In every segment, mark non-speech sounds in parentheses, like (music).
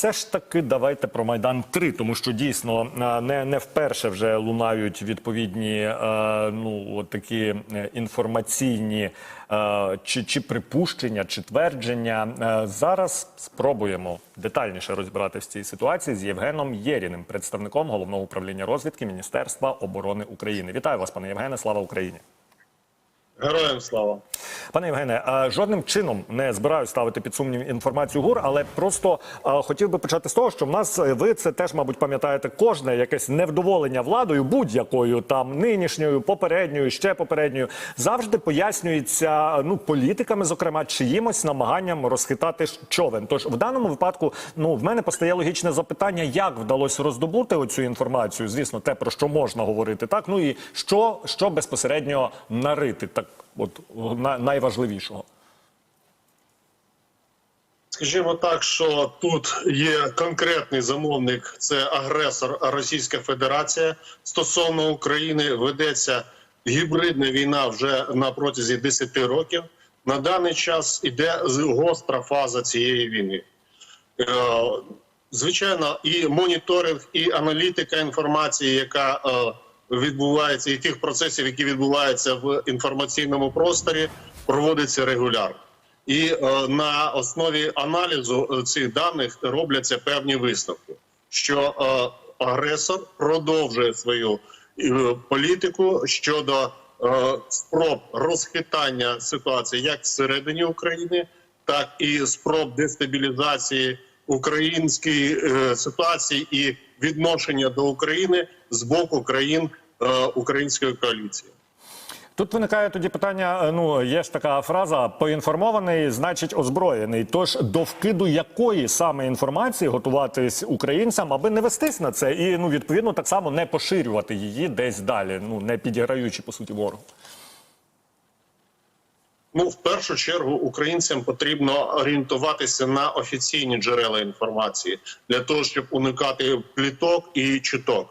все ж таки давайте про майдан 3 тому що дійсно е, не, не вперше вже лунають відповідні е, ну такі е, інформаційні чи, чи припущення, чи твердження. Зараз спробуємо детальніше розібратися в цій ситуації з Євгеном Єріним, представником головного управління розвідки Міністерства оборони України. Вітаю вас, пане Євгене. Слава Україні. Героям слава. Пане Євгене, жодним чином не збираюсь ставити під сумнів інформацію ГУР, але просто хотів би почати з того, що в нас е, ви це теж, мабуть, пам'ятаєте, кожне якесь невдоволення владою, будь-якою там нинішньою, попередньою, ще попередньою, завжди пояснюється ну політиками, зокрема, чиїмось намаганням розхитати човен. Тож в даному випадку, ну в мене постає логічне запитання, як вдалося роздобути оцю інформацію. Звісно, те про що можна говорити, так ну і що, що безпосередньо нарити, так от найважливішого. Скажімо так, що тут є конкретний замовник, це агресор Російська Федерація. Стосовно України ведеться гібридна війна вже на протязі 10 років. На даний час іде гостра фаза цієї війни. Е, Звичайно, і моніторинг, і аналітика інформації, яка е, відбувається, і тих процесів, які відбуваються в інформаційному просторі, проводиться регулярно. І е, на основі аналізу е, цих даних робляться певні висновки, що е, агресор продовжує свою е, політику щодо е, спроб розхитання ситуації як всередині України, так і спроб дестабілізації української е, ситуації і відношення до України з боку країн е, української коаліції. Тут виникає тоді питання: е, ну є ж така фраза поінформований, значить озброєний. Тож до вкиду якої саме інформації готуватись українцям, аби не вестись на це, і ну відповідно так само не поширювати її десь далі, ну не підіграючи по суті ворогу. Ну, в першу чергу, українцям потрібно орієнтуватися на офіційні джерела інформації для того, щоб уникати пліток і чуток.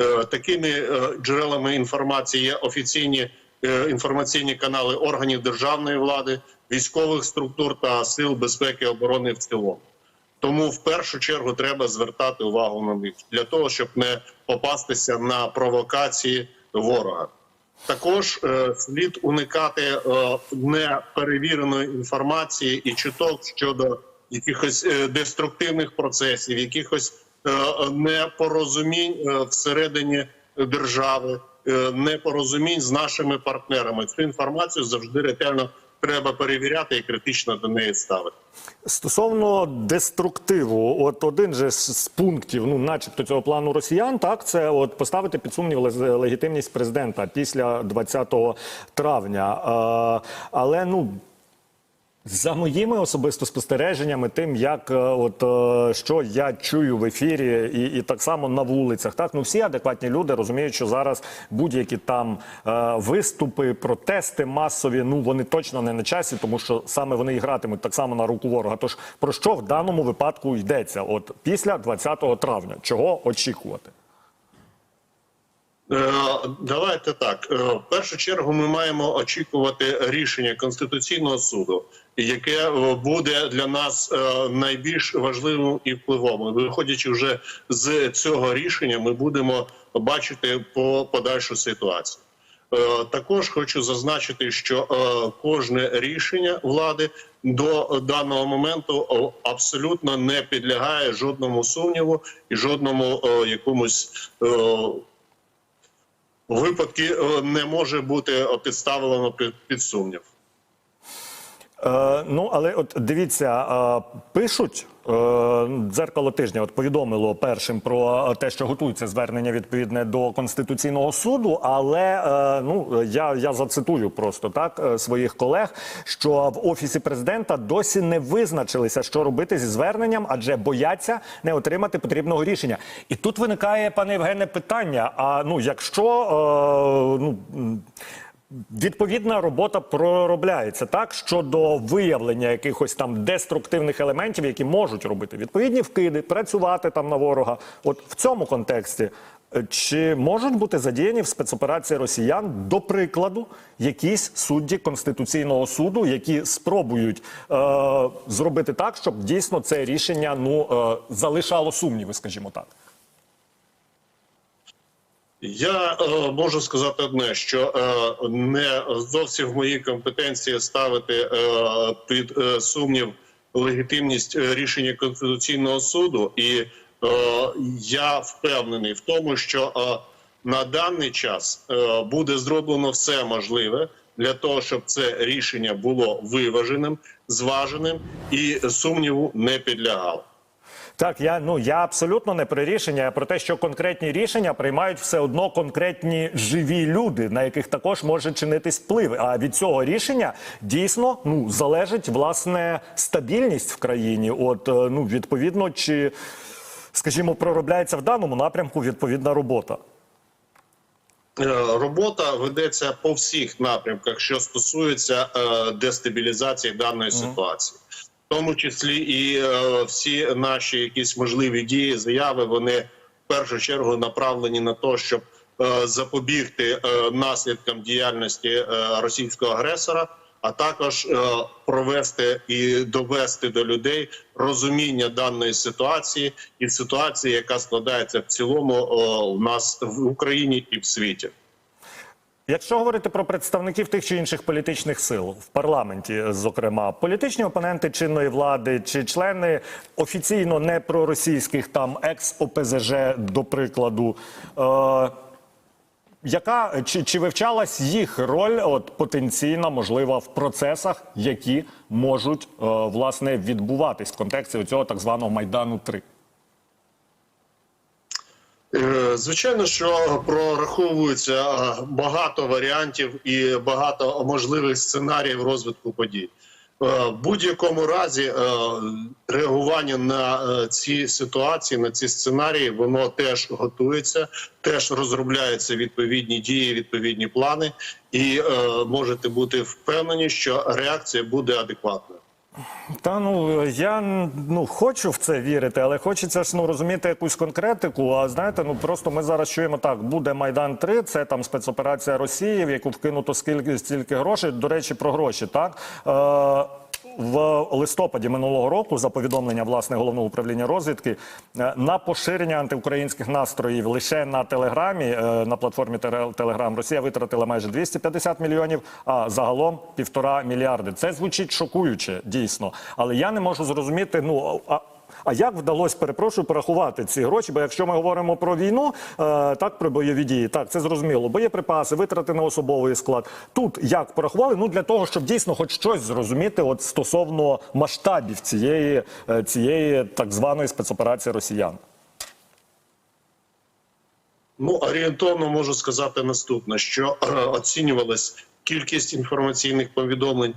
Е, Такими е, джерелами інформації є офіційні е, інформаційні канали органів державної влади, військових структур та сил безпеки і оборони в цілому. Тому в першу чергу треба звертати увагу на них для того, щоб не попастися на провокації ворога. Також е, слід уникати е, неперевіреної інформації і чуток щодо якихось е, деструктивних процесів, якихось е, непорозумінь е, всередині держави, е, непорозумінь з нашими партнерами. Цю інформацію завжди ретельно треба перевіряти і критично до неї ставити. Стосовно деструктиву, от один же з пунктів, ну, начебто, цього плану росіян, так це от поставити під сумнів легітимність президента після 20 травня. Е, але ну. За моїми особисто спостереженнями, тим як е, от е, що я чую в ефірі, і, і так само на вулицях, так ну всі адекватні люди розуміють, що зараз будь-які там е, виступи, протести масові, ну вони точно не на часі, тому що саме вони і гратимуть так само на руку ворога. Тож про що в даному випадку йдеться? От після 20 травня, чого очікувати? Е, Давайте так. В першу чергу ми маємо очікувати рішення Конституційного суду, яке е, буде для нас е, найбільш важливим і впливовим. Виходячи вже з цього рішення, ми будемо бачити по подальшу ситуацію. Е, Також хочу зазначити, що кожне рішення влади до даного моменту абсолютно не підлягає жодному сумніву і жодному якомусь випадки е, не може бути підставлено під, під сумнів. Е, ну, але от дивіться, е, пишуть е, дзеркало тижня. От повідомило першим про те, що готується звернення відповідне до конституційного суду. Але ну я, я зацитую просто так своїх колег, що в офісі президента досі не визначилися, що робити зі зверненням, адже бояться не отримати потрібного рішення. І тут виникає, пане Євгене, питання: а ну, якщо ну. Відповідна робота проробляється так щодо виявлення якихось там деструктивних елементів, які можуть робити відповідні вкиди, працювати там на ворога. От в цьому контексті е, чи можуть бути задіяні в спецоперації росіян, до прикладу, якісь судді конституційного суду, які спробують е, зробити так, щоб дійсно це рішення ну е, залишало сумніви, скажімо так. Я е, можу сказати одне, що е, не зовсім в моїй компетенції ставити е, під е, сумнів легітимність е, рішення конституційного суду, і е, я впевнений в тому, що е, на даний час е, буде зроблено все можливе для того, щоб це рішення було виваженим, зваженим і сумніву не підлягало. Так, я ну я абсолютно не про рішення, а про те, що конкретні рішення приймають все одно конкретні живі люди, на яких також може чинитись вплив. А від цього рішення дійсно ну залежить власне стабільність в країні. От е, ну відповідно, чи скажімо, проробляється в даному напрямку відповідна робота. Е, Робота ведеться по всіх напрямках, що стосується е, дестабілізації даної ситуації, в тому числі і е, всі наші якісь можливі дії, заяви, вони в першу чергу направлені на те, щоб е, запобігти е, наслідкам діяльності російського агресора, а також провести і довести до людей розуміння даної ситуації і ситуації, яка складається в цілому у нас в Україні і в світі. Якщо говорити про представників тих чи інших політичних сил в парламенті, зокрема політичні опоненти чинної влади чи члени офіційно не проросійських там екс ОПЗЖ, до прикладу. Е- яка чи, чи вивчалась їх роль, от потенційна, можлива в процесах, які можуть е, власне відбуватись в контексті цього так званого майдану 3 Е, Звичайно, що прораховується багато варіантів і багато можливих сценаріїв розвитку подій. Е, В будь-якому разі е, реагування на е, ці ситуації, на ці сценарії, воно теж готується, теж розробляються відповідні дії, відповідні плани, і можете бути впевнені, що реакція буде адекватною. Та ну я ну хочу в це вірити, але хочеться ж ну розуміти якусь конкретику. А знаєте, ну просто ми зараз чуємо так: буде майдан 3 це там спецоперація Росії, в яку вкинуто скільки стільки грошей. До речі, про гроші так. Е, в листопаді минулого року, за повідомлення власне головного управління розвідки, е, на поширення антиукраїнських настроїв лише на телеграмі е, на платформі Телеграм Росія витратила майже 250 мільйонів, а загалом півтора мільярди. Це звучить шокуюче, дійсно. Але я не можу зрозуміти. Ну а. Як вдалося, перепрошую, порахувати ці гроші? Бо якщо ми говоримо про війну, е, так про бойові дії, так це зрозуміло. Боєприпаси, витрати на особовий склад. Тут як порахували? Ну для того, щоб дійсно хоч щось зрозуміти, от стосовно масштабів цієї, е, цієї так званої спецоперації росіян. Ну, орієнтовно можу сказати наступне: що е, оцінювалась кількість інформаційних повідомлень,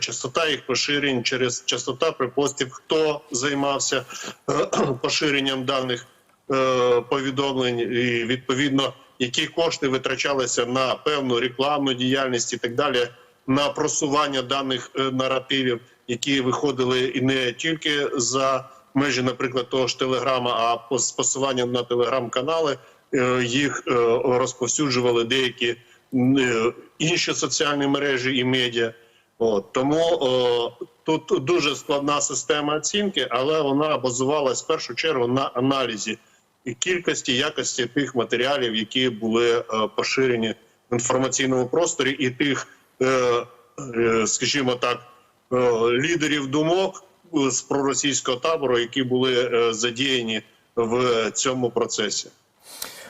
частота їх поширень через частота припостів, хто займався е, (clears throat) поширенням даних е, повідомлень, і відповідно які кошти витрачалися на певну рекламну діяльність і так далі, на просування даних е, наративів, які виходили і не тільки за межі, наприклад, того ж телеграма, а з посиланням на телеграм-канали е, їх е, розповсюджували деякі е, інші соціальні мережі і медіа. От тому о, тут дуже складна система оцінки, але вона базувалась в першу чергу на аналізі і кількості якості тих матеріалів, які були е, поширені в інформаційному просторі, і тих, е, е, скажімо так, е, лідерів думок е, з проросійського табору, які були е, задіяні в цьому процесі.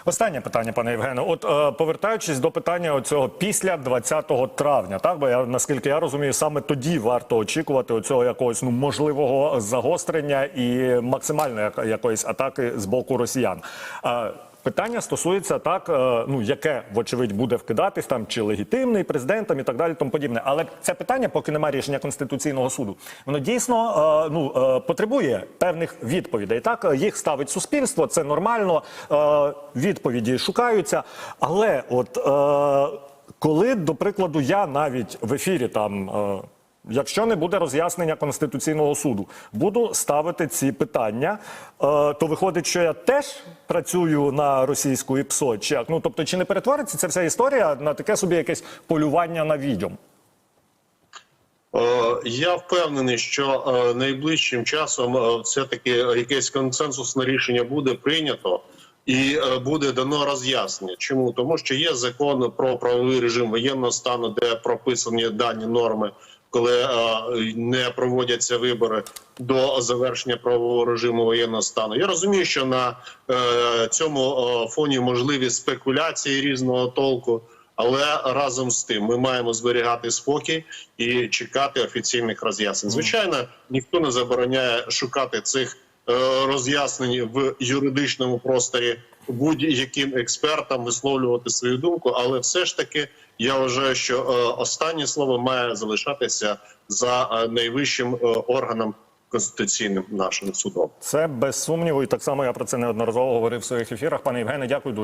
Останнє питання, пане Євгене. От е, повертаючись до питання оцього після 20 травня, так бо я наскільки я розумію, саме тоді варто очікувати оцього якогось ну можливого загострення і максимальної якоїсь атаки з боку росіян. Е, Питання стосується так, е, ну яке вочевидь буде вкидатись там, чи легітимний президентом і так далі, тому подібне. Але це питання, поки немає рішення конституційного суду, воно дійсно е, ну е, потребує певних відповідей. Так їх ставить суспільство, це нормально. Відповіді шукаються, але от. коли, до прикладу, я навіть в ефірі там. Якщо не буде роз'яснення Конституційного суду, буду ставити ці питання, е, то виходить, що я теж працюю на російську ІПСО. Чи? Ну тобто, чи не перетвориться ця вся історія на таке собі якесь полювання на відьом? Е, Я впевнений, що е, найближчим часом е, все-таки якесь консенсусне рішення буде прийнято і буде дано роз'яснення. Чому? Тому що є закон про правовий режим воєнного стану, де прописані дані норми, коли е, не проводяться вибори до завершення правового режиму воєнного стану. Я розумію, що на е, цьому е, фоні можливі спекуляції різного толку. Але разом з тим ми маємо зберігати спокій і чекати офіційних роз'яснень. Звичайно, ніхто не забороняє шукати цих роз'яснень в юридичному просторі будь-яким експертам висловлювати свою думку. Але все ж таки я вважаю, що е, останнє слово має залишатися за е, найвищим е, органом конституційним нашим судом. Це без сумніву, і так само я про це неодноразово говорив в своїх ефірах. Пане Євгене, дякую дуже.